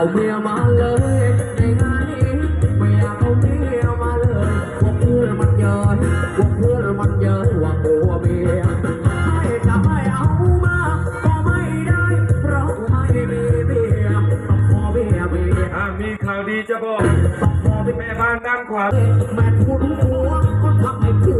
เอาเมียมาเลยในงานนี้ไม่อยากเอาเมียมาเลยพวกเพื่อนมันเยินพวกเพื่อนมันเยินว่าโกลัวเมียให้จะให้เอามาก็ไม่ได้เพราะไม่มีเมียต้องขอเมียเมียอ่ามีข่าวดีจะบอกต้องขอเมียแม่บ้านด้านขวาแม่คุณหัวก็ทำให้ผัว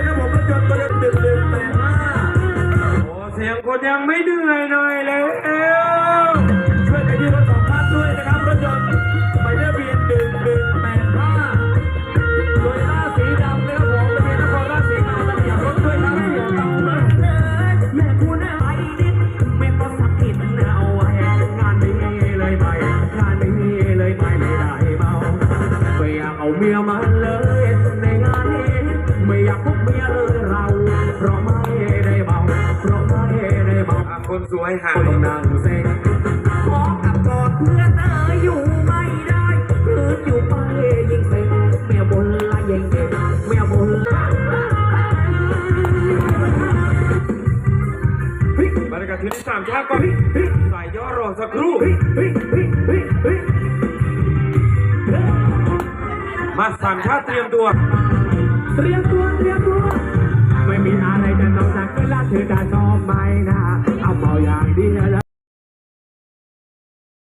ยังไม่เหนื่อยหน่อยแล้วช่วยกันยืนรถสองพันด้วยนะครับรถยนต์หมายเลขเบียนหนึ่งหนึ่งแปดห้าโดยหน้าสีดำนะครับผมทะเบียนนครราชสีมาต้องอย่ารถด้วยครับอย่าเมานะแม่คุณไปนิดไม่ต้องสักทิดเอาไว้งานนี้เลยไม่งานนี้เลยไม่ไม่ได้เมาไม่อยากเอาเมียมาเลยในงานนี้ไม่อยากพบเมียเลยเราเพราะ คนสวยหาต้องนั่งเซ็งขอกับกอดเพื่อนเอ๋ยอยู่ไม่ได้คืนอยู่ไปยิ่งเซ็งเมียบนละยิ่งเก่งเมียบนละบรรยากาศที่นี่สามชาก่อนส่ย่อรอสักครู่มาสามชาเตรียมตัว เตรียมตัว เตรียมตัว ไม่มีอะไรจะนอกจากเวลาเธอจะชอบไหมนอา